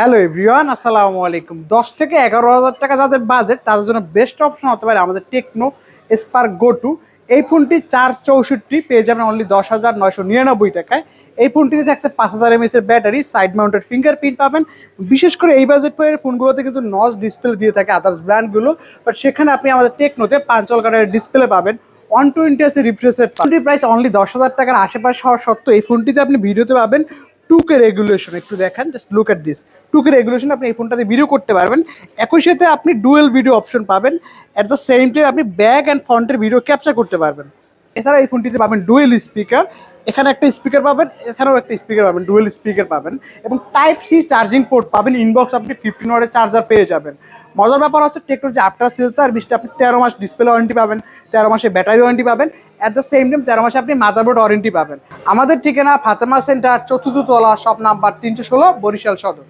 Hello everyone আসসালামু আলাইকুম। দশ থেকে এগারো হাজার টাকা যাদের বাজেট তাদের জন্য বেস্ট অপশন হতে পারে আমাদের টেকনো স্পার্ক গো টু এই ফোনটি চার চৌষট্টি, পেয়ে যাবেন অনলি দশ হাজার নয়শো নিরানব্বই টাকায়। এই ফোনটিতে থাকছে পাঁচ হাজার এমএস এর ব্যাটারি সাইড মাউন্টেড ফিঙ্গারপ্রিন্ট পাবেন। বিশেষ করে এই বাজেট পেয়ের ফোনগুলোতে কিন্তু নজ ডিসপ্লে দিয়ে থাকে আদার্স ব্র্যান্ডগুলো বাট সেখানে আপনি আমাদের টেকনোতে পাঁচল কাটারের ডিসপ্লে পাবেন। ওয়ান টোয়েন্টি আছে রিফ্রেশের ফোনটির প্রাইস অনলি দশ হাজার টাকার আশেপাশে হওয়া সত্ত্বেও এই ফোনটিতে আপনি ভিডিওতে পাবেন টুকে রেগুলেশন একটু দেখেন just look at this two K regulation আপনি এই ফোনটাতে ভিডিও করতে পারবেন। একই সাথে আপনি ডুয়েল ভিডিও অপশন পাবেন। অ্যাট দ্য সেম টাইম আপনি ব্যাক অ্যান্ড ফ্রন্টের ভিডিও ক্যাপচার করতে পারবেন। এছাড়া এই ফোনটিতে পাবেন ডুয়েল স্পিকার এখানে একটা স্পিকার পাবেন, এখানেও একটা স্পিকার পাবেন ডুয়েল স্পিকার পাবেন। এবং টাইপ সি চার্জিং পোর্ট পাবেন ইনবক্স আপনি ফিফটিন ওয়ার্ডের চার্জার পেয়ে যাবেন। মজার ব্যাপার হচ্ছে টেকনোর যে আফটার সেল সার্ভিসটা আপনি তেরো মাস ডিসপ্লে ওয়ারেন্টি পাবেন, তেরো মাসে ব্যাটারি ওয়ারেন্টি পাবেন অ্যাট দ্য সেম টাইম তেরো মাসে আপনি মাদারবোর্ড ওয়ারেন্টি পাবেন। আমাদের ঠিকানা ফাতেমা সেন্টার চতুর্থ তলা শপ নাম্বার তিনশো ষোলো, বরিশাল সদর।